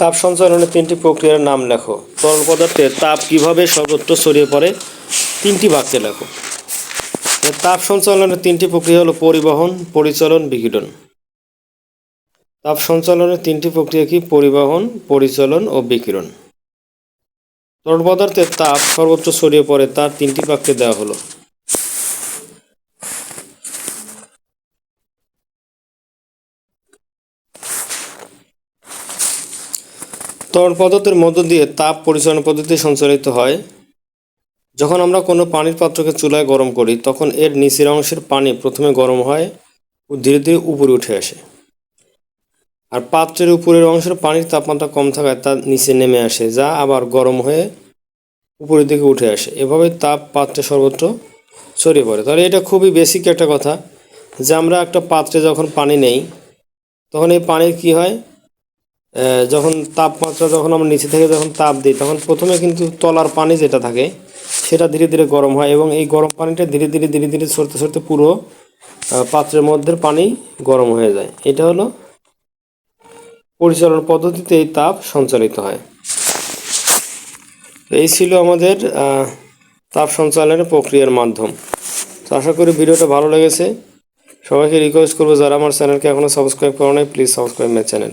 তাপ সঞ্চালনের তিনটি প্রক্রিয়ার নাম লেখো। তরল পদার্থের তাপ কীভাবে সর্বত্র ছড়িয়ে পড়ে, তিনটি বাক্যে লেখো। তাপ সঞ্চালনের তিনটি প্রক্রিয়া হলো পরিবহন, পরিচালন বিকিরণ তাপ সঞ্চালনের তিনটি প্রক্রিয়া কি? পরিবহন, পরিচালন ও বিকিরণ। তরল পদার্থের তাপ সর্বত্র ছড়িয়ে পড়ে, তার তিনটি বাক্যে দেওয়া হলো। তরল পদার্থের মধ্য দিয়ে তাপ পরিচালনা পদ্ধতি সঞ্চালিত হয়। যখন আমরা কোনো পানির পাত্রকে চুলায় গরম করি, তখন এর নিচের অংশের পানি প্রথমে গরম হয় ও ধীরে ধীরে উপরে উঠে আসে। আর পাত্রের উপরের অংশের পানির তাপমাত্রা কম থাকায় তা নিচে নেমে আসে, যা আবার গরম হয়ে উপরের দিকে উঠে আসে। এভাবে তাপ পাত্রে সর্বত্র ছড়িয়ে পড়ে। তাহলে এটা খুবই বেসিক একটা কথা যে আমরা একটা পাত্রে যখন পানি নেই, তখন এই পানির কি হয়? যখন তাপমাত্রা যখন আমরা নিচে থেকে যখন তাপ দিই, তখন প্রথমে কিন্তু তলার পানি যেটা থাকে, সেটা ধীরে ধীরে গরম হয় এবং এই গরম পানিটা ধীরে ধীরে ধীরে ধীরে সরতে সরতে পুরো পাত্রের মধ্যে পানি গরম হয়ে যায়। এটা হলো পরিচালন পদ্ধতিতে এই তাপ সঞ্চালিত হয়। এই ছিল আমাদের তাপ সঞ্চালনের প্রক্রিয়ার মাধ্যম। তো আশা করি ভিডিওটা ভালো লেগেছে। সবাইকে রিকোয়েস্ট করব, যারা আমার চ্যানেলকে এখনও সাবস্ক্রাইব করো নাই প্লিজ সাবস্ক্রাইব মাই চ্যানেল